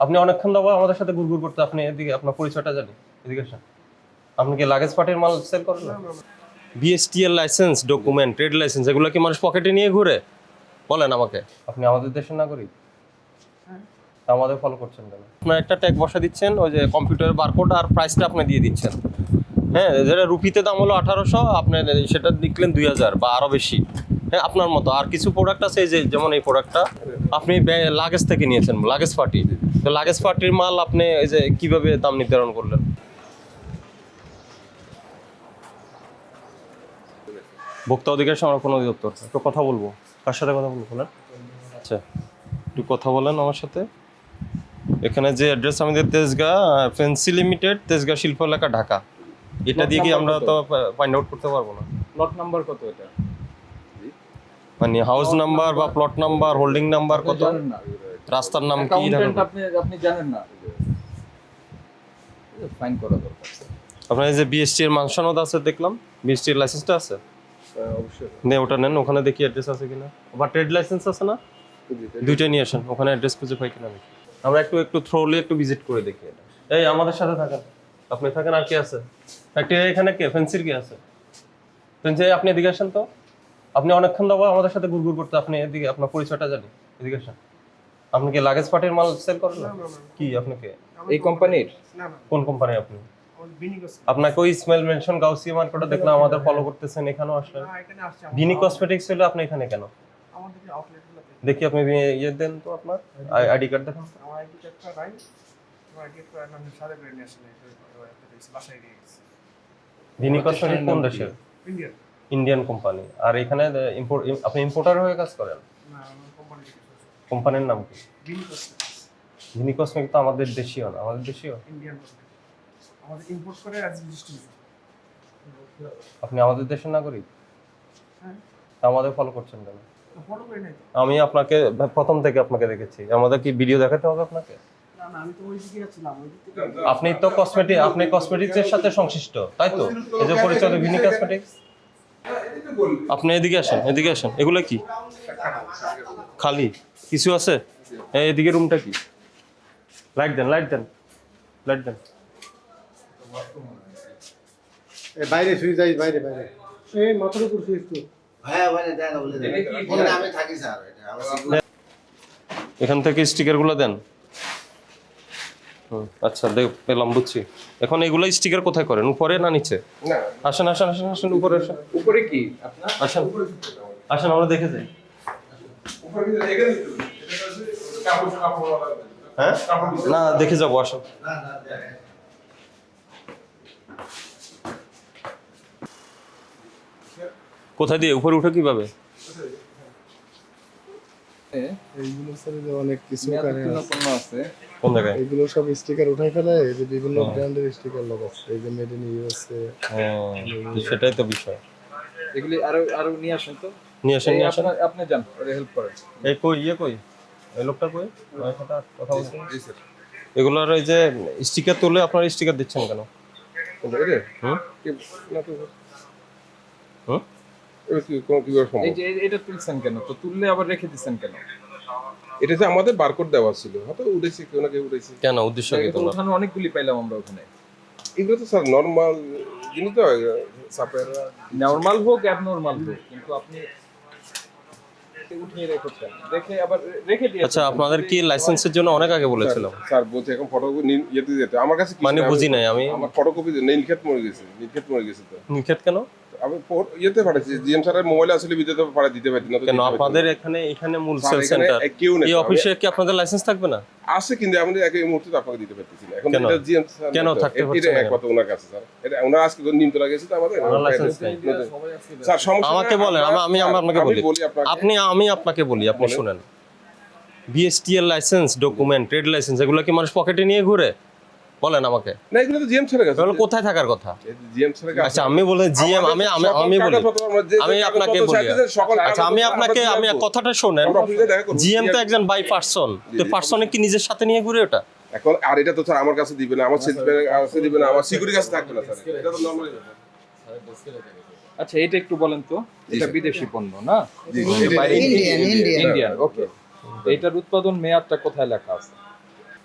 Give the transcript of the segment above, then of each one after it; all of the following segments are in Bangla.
আপনি অনেকক্ষণ যাব আমাদের সাথে ঘুরঘুর করতে আপনি এদিকে আপনার পরিচয়টা জানি। এদিকে আসেন। আপনি কি লাগেজ পার্টির মাল সেল করেন না? BSTL licence document trade licence এগুলো কি মানুষ পকেটে নিয়ে ঘুরে? বলেন আমাকে। আপনি আমাদের দেশের নাগরিক। তা আমাদের ফলো করছেন কেন? আপনার একটা ট্যাগ বসা দিচ্ছেন ওই যে কম্পিউটারের বারকোড আর প্রাইসটা আপনি দিয়ে দিচ্ছেন। হ্যাঁ যেটা রুপিতে দাম হলো আঠারোশো আপনি সেটা লিখলেন দুই হাজার বা আরও বেশি। হ্যাঁ আপনার মতো। আর কিছু প্রোডাক্ট আছে এই যে যেমন এই প্রোডাক্টটা আপনি লাগেজ থেকে নিয়েছেন লাগেজ পার্টি তো লাগেজ পার্টির মাল আপনি এই যে কীভাবে দাম নির্ধারণ করলেন? ভোক্তা অধিকার সংরক্ষণ অধিদপ্তর একটু কথা বলব। কার সাথে কথা বলব বলেন? আচ্ছা। একটু কথা বলেন আমার সাথে। এখানে যে অ্যাড্রেস আমাদের তেজগা ফেন্সি লিমিটেড তেজগা শিল্প এলাকা ঢাকা। এটা দিয়ে কি আমরা তো ফাইন্ড আউট করতে পারব না? প্লট নাম্বার কত এটা? মানে হাউস নাম্বার বা প্লট নাম্বার হোল্ডিং নাম্বার কত? না। রাস্তার নাম কি আপনি আপনি জানেন না। ফাইন করা দরকার। আপনার এই যে বিএসটি এর আছে দেখলাম। বিএসটি এর লাইসেন্সটা আছে? অবশ্যই। নে ওটা নেন ওখানে দেখি অ্যাড্রেস আছে কিনা। বা ট্রেড লাইসেন্স আছে না? দুইটা নিয়ে আসেন ওখানে অ্যাড্রেস খুঁজে পাই কিনা দেখি। আমরা একটু একটু থ্রোলি একটু ভিজিট করে দেখি এটা। এই আমাদের সাথে থাকেন। আপনি থাকেন আর কি আছে? ফ্যাক্টরি এখানে কে? ফেন্সির কি আছে? ফেন্সি আপনি এদিকে আসেন তো। আপনি অনেকক্ষণ যাব আমাদের সাথে ঘুরঘুর করতে আপনি এদিকে আপনার পরিচয়টা জানি। এদিকে আসেন। আপনি কি লাগেজ পার্টির মাল সেল করেন না? কি আপনাকে? এই কোম্পানির কোন কোম্পানি আপনি? আপনাকে ওই স্মেল মেনশন গাউসিয়া মার্কেটে দেখলাম আমাদের ফলো করতেছেন এখানেও আসলেন। না এখানে আসছে ভিনি কসমেটিক্স হলে আপনি এখানে কেন? আমাদের যে আউটলেটগুলোতে দেখি আপনি ইয়ে দেন তো আপনার। আইডি কার্ড দেখান। আমার আইডি কার্ডটা নাই। ভিনি কসমেটিক কোন দেশের? ইন্ডিয়ান ইন্ডিয়ান কোম্পানি আর এখানে ইম্পোর্ট আপনি ইম্পোর্টার হয়ে কাজ করেন? না কোম্পানির নাম কি? ভিনি কসমেটিক তো আমাদের দেশীয় না আমাদের দেশীয়? ইন্ডিয়ান আমাদের ইম্পোর্ট করে ডিস্ট্রিবিউশন আপনি আমাদের দেশের নাগরিক? হ্যাঁ। তা আমাদের ফলো করছেন কেন। আমি আপনাকে প্রথম থেকে আপনাকে দেখেছি। আমাদের কি ভিডিও দেখাতে হবে আপনাকে? আপনি তো কসমেটিক আপনি কসমেটিক্স এর সাথে সংশ্লিষ্ট তাই তো? এই যে পরিচয় ভিনি কসমেটিক্স আপনি এদিকে আসেন এদিকে আসেন। এগুলো কি? খালি? কিছু আছে? এই এদিকে রুমটা কি? লাইট দেন লাইট দেন লাইট দেন। বাইরে শুয়ে যাই বাইরে বাইরে। এই মাথার উপর শুয়ে একটু হ্যাঁ। এখান থেকে স্টিকারগুলো দেন। হুম, আচ্ছা দেখ পেলাম বুঝছি। এখন এগুলো স্টিকার কোথায় করেন উপরে না নিচে? আসেন আসেন আসেন আসেন উপরে আসেন। উপরে কি? আসেন। আসেন আমরা দেখে যাই। হ্যাঁ? না দেখে যাব না কোথায় দিয়ে? উপরে উঠে কীভাবে? এইগুলো স্যার অনেক কিছু আছে। কোন জায়গায়? এগুলো সব স্টিকার উঠাই ফেলে এই যে বিভিন্ন ব্র্যান্ডের স্টিকার লাগাচ্ছে এই যে মেড ইন ইউএসএ সেটাই তো বিষয়। এগুলি আরও আরও নিয়ে আসেন তো। নিয়ে আসেন নিয়ে আসেন। আপনি যান ওরে হেল্প করেন। এই কই ইয়ে কই? এই লোকটা কই? কথা বলছি জি স্যার এগুলোর এই যে স্টিকার তুলে আপনারা স্টিকার দিচ্ছেন কেন? এটা তুলছেন কেন? তো তুললে আবার রেখে দিচ্ছেন কেন? এটা যে আমাদের বারকোড দেওয়া ছিল। হয়তো উঠেছে কেউ না কেউ উঠেছে কেন? উদ্দেশ্য কি তোমার? উঠানো অনেকগুলি পাইলাম আমরা ওখানে। এগুলো তো স্যার নর্মাল জিনিস তো সাপের। নর্মাল হোক অ্যাবনর্মাল হোক কিন্তু আপনি উঠিয়ে রেখেছেন। রেখে আবার রেখে দিয়ে আচ্ছা আপনাদের কি লাইসেন্সের জন্য অনেক আগে বলেছিলাম স্যার বলছে এখন ফটোকপি ইয়েতে যেতে আমার কাছে মানে বুঝি নাই আমি। আমার ফটোকপি নিলক্ষেত মরে গেছে নিলক্ষেত মরে গেছে তো। নিষেধ কেন? আমি ইয়েতে পাঠাচ্ছি জিএম স্যারের মোবাইলে আসলে ভিডিওতে পাঠা দিতে পারছি না কেন আপনাদের এখানে এখানে মূল সেল সেন্টার কেউ নেই এই অফিসে কি আপনাদের লাইসেন্স থাকবে না? আছে কিন্তু আমি এক এই মুহূর্তে আপনাকে দিতে পারতেছি না। এখন কেন? এটা জিএম স্যার কেন তো। থাকতে এটা পারছে না এক ওনার কাছে স্যার। এটা ওনার আজকে নিমতলা গেছে তো আমাদের। ওনার লাইসেন্স নেই। স্যার সমস্যা আমাকে বলেন আমি আমি আপনাকে বলি। বলি আপনি আমি আপনাকে বলি আপনি। শুনেন। BSTL licence document trade licence এগুলো কি মানুষ পকেটে নিয়ে ঘুরে? বলেন আমাকে। না এগুলো তো জিএম স্যারের কাছে এগুলো কোথায় থাকার কথা? জিএম স্যারের কাছে আচ্ছা আমি বলে জিএম আমি আমি আমি বলি। আমি আপনাকে বলি। আচ্ছা আমি আপনাকে আমি কথাটা শোনেন। জিএম তো একজন বাই পার্সন তো পার্সনে কি নিজের সাথে নিয়ে ঘুরে ওটা? এখন আর এটা তো স্যার আমার কাছে দিবে না আমার কাছে দিবে না আমার সিকিউরিটি কাছে থাকবে না স্যার। এটা তো নরমাল আচ্ছা এটা একটু বলেন তো। এটা বিদেশি পণ্য না? ইন্ডিয়ান ইন্ডিয়ান ওকে এটার উৎপাদন মেয়াদটা কোথায় লেখা আছে?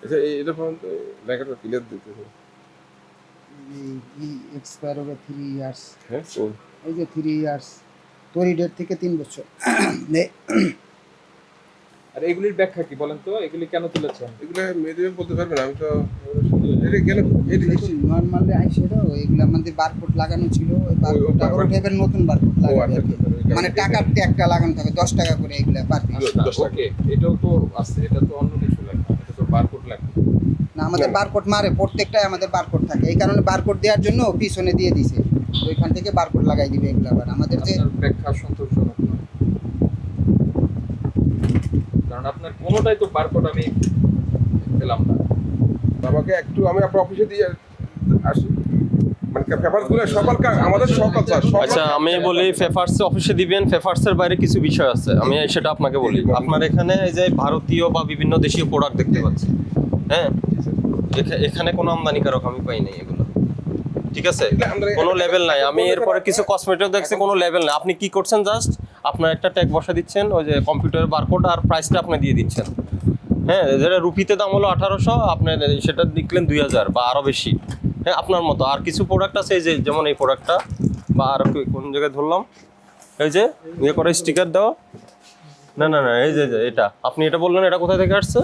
আচ্ছা এই- এটা পর্যন্ত লেখাটা ক্লিয়ার দিতেছে এক্সপায়ার হবে থ্রি ইয়ার্স হ্যাঁ এই যে থ্রি ইয়ার্স তৈরি ডেট থেকে তিন বছর। আর এগুলির ব্যাখ্যা কি বলেন তো? এগুলি কেন তুলেছেন? এগুলো মেয়েদের বলতে পারবেন আমি তো এগুলো আমাদের বারকোড লাগানো ছিল বারকোডটা নতুন বারকোড আচ্ছা কি। আচ্ছা, মানে টাকার ট্যাগটা লাগানো থাকে দশ টাকা করে এগুলো পার। ওকে। এটাও তো আছে এটা তো অন্য কিছু। বারকোড লাগবে। না আমাদের। বারকোড মারে প্রত্যেকটাই আমাদের বারকোড থাকে। এই কারণে বারকোড দেওয়ার জন্য পিছনে দিয়ে দিছে। ওইখান থেকে বারকোড লাগাই দিবে এগুলো আবার। আমাদের যে ব্যাখ্যা সন্তোষজনক নয়। কারণ আপনার কোনোটাই তো বারকোড আমি পেলাম না। বাবাকে একটু আমি আপনার অফিসে দিয়ে আসি। আচ্ছা আমি বলি ফেফার্স অফিসে দিবেন ফেফার্সের বাইরে কিছু বিষয় আছে। আমি সেটা আপনাকে বলি। আপনার এখানে এই যে ভারতীয় বা বিভিন্ন দেশীয় প্রোডাক্ট দেখতে পাচ্ছি। হ্যাঁ? এখা- এখানে কোনো আমদানিকারক আমি পাই নাই এগুলো। ঠিক আছে? কোনো লেভেল নাই। আমি এরপরে কিছু কসমেটিক দেখছি কোনো লেভেল নাই। আপনি কি করছেন জাস্ট আপনার একটা ট্যাগ বসা দিচ্ছেন ওই যে কম্পিউটার বারকোড আর প্রাইসটা আপনি দিয়ে দিচ্ছেন। হ্যাঁ যেটা রুপিতে দাম হলো আঠারোশো আপনার সেটা লিখলেন দুই হাজার বা আরও বেশি। হ্যাঁ আপনার মতো। আর কিছু প্রোডাক্ট আছে এই যে যেমন এই প্রোডাক্টটা বা আর কোন জায়গায় ধরলাম? এই যে ইয়ে করে স্টিকার দেওয়া না না না এই যে এটা। আপনি এটা বললেন এটা কোথা থেকে আসছে?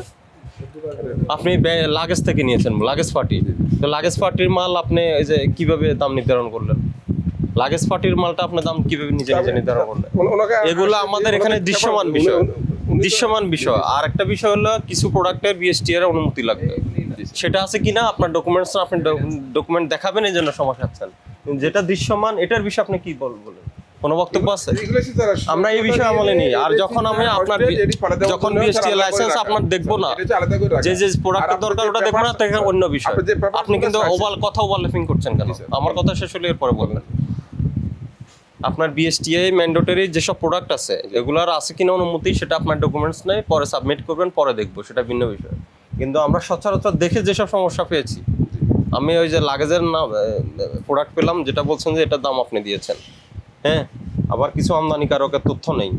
আপনি লাগেজ থেকে নিয়েছেন লাগেজ পার্টি তো লাগেজ পার্টির মাল আপনি এই যে কীভাবে দাম নির্ধারণ করলেন? লাগেজ পার্টির মালটা আপনার দাম কীভাবে নিজে নিজে নির্ধারণ করলেন? এগুলো আমাদের এখানে দৃশ্যমান বিষয়। দৃশ্যমান বিষয়। আর একটা বিষয় হলো কিছু প্রোডাক্টের বিএসটি এর অনুমতি লাগবে। সেটা আছে কিনা আপনার ডকুমেন্টস আপনি ডকুমেন্ট দেখাবেন এই জন্য সমস্যা আছেন যেটা দৃশ্যমান এটার বিষয়ে আপনি কি বল বলেন? কোনো বক্তব্য আছে? আমরা এই বিষয়ে আমলে নিই। আর যখন আমি আপনার যখন বিএসটি লাইসেন্স আপনার দেখব না। যে যে প্রোডাক্টের দরকার ওটা দেখব না তখন অন্য বিষয়। আপনি কিন্তু ওভাল কথা ওভারল্যাপিং করছেন কেন? আমার কথা শেষ হলে এরপরে বলবেন। আপনার বিএসটিআই ম্যান্ডেটরি যেসব প্রোডাক্ট আছে এগুলোর আছে কিনা অনুমতি সেটা আপনার ডকুমেন্টস নেই পরে সাবমিট করবেন পরে দেখব সেটা ভিন্ন বিষয়। কিন্তু আমরা সচরাচর দেখে যেসব সমস্যা পেয়েছি, আমি ওই যে লাগেজের নাম প্রোডাক্ট পেলাম, যেটা বলছেন যে এটার দাম আপনি দিয়েছেন। হ্যাঁ আবার কিছু আমদানিকারকের তথ্য নেই।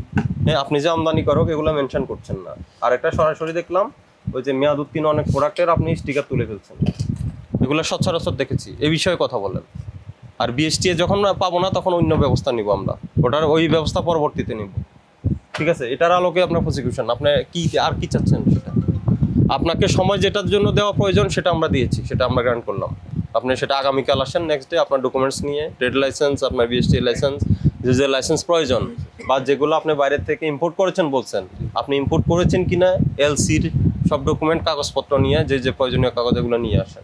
হ্যাঁ আপনি যে আমদানিকারক, এগুলো মেনশন করছেন না। আর একটা সরাসরি দেখলাম, ওই যে মেয়াদ উত্তীর্ণ অনেক প্রোডাক্টের আপনি স্টিকার তুলে ফেলছেন। এগুলো সচরাচর দেখেছি, এ বিষয়ে কথা বলেন। আর বিএসটিএ যখন পাবো না, তখন অন্য ব্যবস্থা নিব আমরা। ওটার ওই ব্যবস্থা পরবর্তীতে নিব। ঠিক আছে, এটার আলোকে আপনার প্রসিকিউশন আপনি কি, আর কি চাচ্ছেন সেটা? আপনাকে সময় যেটার জন্য দেওয়া প্রয়োজন সেটা আমরা দিয়েছি, সেটা আমরা গ্রান্ট করলাম। আপনি সেটা আগামীকাল আসেন নেক্সট ডে আপনার ডকুমেন্টস নিয়ে ট্রেড লাইসেন্স আপনার বিএসটি লাইসেন্স যে যে লাইসেন্স প্রয়োজন, বা যেগুলো আপনি বাইরের থেকে ইম্পোর্ট করেছেন বলছেন, আপনি ইম্পোর্ট করেছেন কিনা এলসির সব ডকুমেন্ট কাগজপত্র নিয়ে, যে যে প্রয়োজনীয় কাগজ এগুলো নিয়ে আসেন।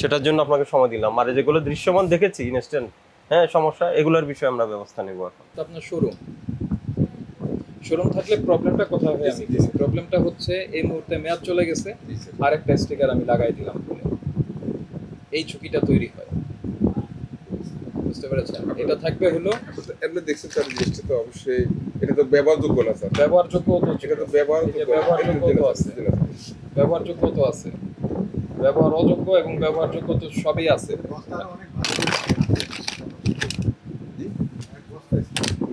সেটার জন্য আপনাকে সময় দিলাম। আর যেগুলো দৃশ্যমান দেখেছি ইনস্ট্যান্ট হ্যাঁ সমস্যা, এগুলোর বিষয়ে আমরা ব্যবস্থা নেব এখন। আপনার শোরুম শোরুম থাকলে প্রবলেমটা কোথায় হয় আমি প্রবলেমটা হচ্ছে এই মুহূর্তে মেয়াদ চলে গেছে আরেকটা স্টিকার আমি লাগাই দিলাম বলে। এই ঝুঁকিটা তৈরি হয়। বুঝতে পেরেছেন? এটা থাকবে হলো এমনি দেখছেন স্যার জিনিসটা তো অবশ্যই এটা তো ব্যবহারযোগ্য না স্যার। ব্যবহারযোগ্য তো এটা তো ব্যবহারযোগ্য। ব্যবহারযোগ্য তো আছে। ব্যবহারযোগ্য তো আছে। ব্যবহার অযোগ্য এবং ব্যবহারযোগ্য তো সবই আছে।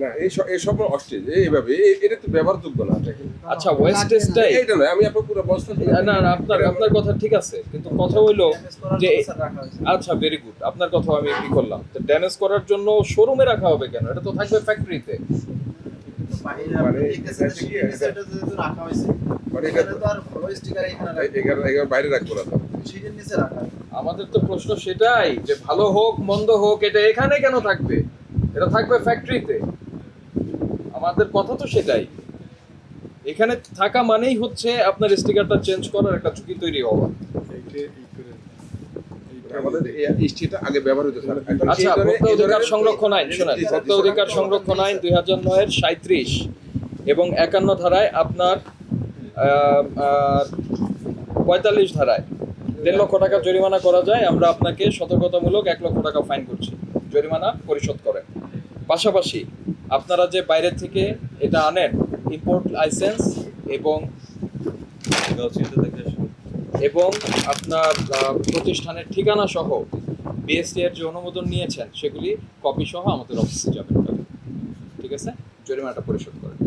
না অস্টেজ এইভাবে এটা তো ব্যবহারযোগ্য না আচ্ছা ওয়েস্টেজটাই এইটা নয় আমি আপনার পুরো বস্তা না না আপনার আপনার কথা ঠিক আছে কিন্তু কথা হইল যে আচ্ছা ভেরি গুড আপনার কথা আমি এগ্রি করলাম। তো ড্যামেজ করার জন্য শোরুমে রাখা হবে কেন? এটা তো থাকবে ফ্যাক্টরিতে মানে এটা- মানে এগারো বাইরে রাখব না স্যার। আমাদের তো প্রশ্ন সেটাই যে ভালো হোক মন্দ হোক এটা এখানে কেন থাকবে? এটা থাকবে ফ্যাক্টরিতে আমাদের কথা তো সেটাই। এখানে থাকা মানেই হচ্ছে আপনার স্টিকারটা চেঞ্জ করার একটা ঝুঁকি তৈরি হওয়া। আমাদের এই স্টেটা আগে ব্যবহার হতো আচ্ছা ভোক্তা অধিকার সংরক্ষণ আইন শোনেন ভোক্তা অধিকার সংরক্ষণ আইন দুই হাজার নয়ের সাঁত্রিশ এবং একান্ন ধারায় আপনার পঁয়তাল্লিশ ধারায় দেড় লক্ষ টাকা জরিমানা করা যায়। আমরা আপনাকে সতর্কতামূলক এক লক্ষ টাকা ফাইন করছি। জরিমানা পরিশোধ করেন। পাশাপাশি আপনারা যে বাইরে থেকে এটা আনেন ইম্পোর্ট লাইসেন্স এবং এবং আপনার প্রতিষ্ঠানের ঠিকানা সহ বিএসটি এর যে অনুমোদন নিয়েছেন, সেগুলি কপি সহ আমাদের অফিসে যাবেন। ঠিক আছে? জরিমানাটা পরিশোধ করেন।